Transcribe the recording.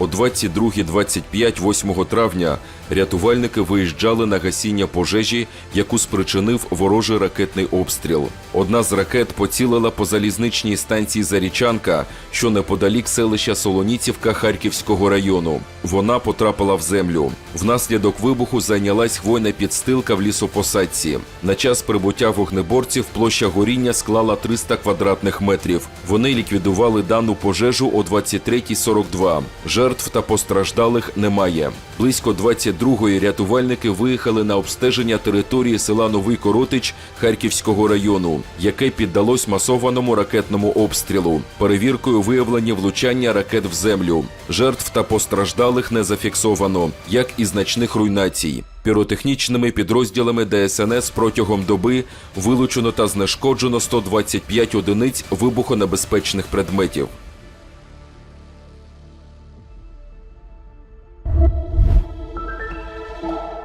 О 22.25 8 травня рятувальники виїжджали на гасіння пожежі, яку спричинив ворожий ракетний обстріл. Одна з ракет поцілила по залізничній станції Зарічанка, що неподалік селища Солоніцівка Харківського району. Вона потрапила в землю. Внаслідок вибуху зайнялась хвойна підстилка в лісопосадці. На час прибуття вогнеборців площа горіння склала 300 квадратних метрів. Вони ліквідували дану пожежу о 23.42. Жертв та постраждалих немає. Близько 22-ї рятувальники виїхали на обстеження території села Новий Коротич Харківського району, яке піддалось масованому ракетному обстрілу. Перевіркою виявлені влучання ракет в землю. Жертв та постраждалих не зафіксовано, як і значних руйнацій. Піротехнічними підрозділами ДСНС протягом доби вилучено та знешкоджено 125 одиниць вибухонебезпечних предметів. you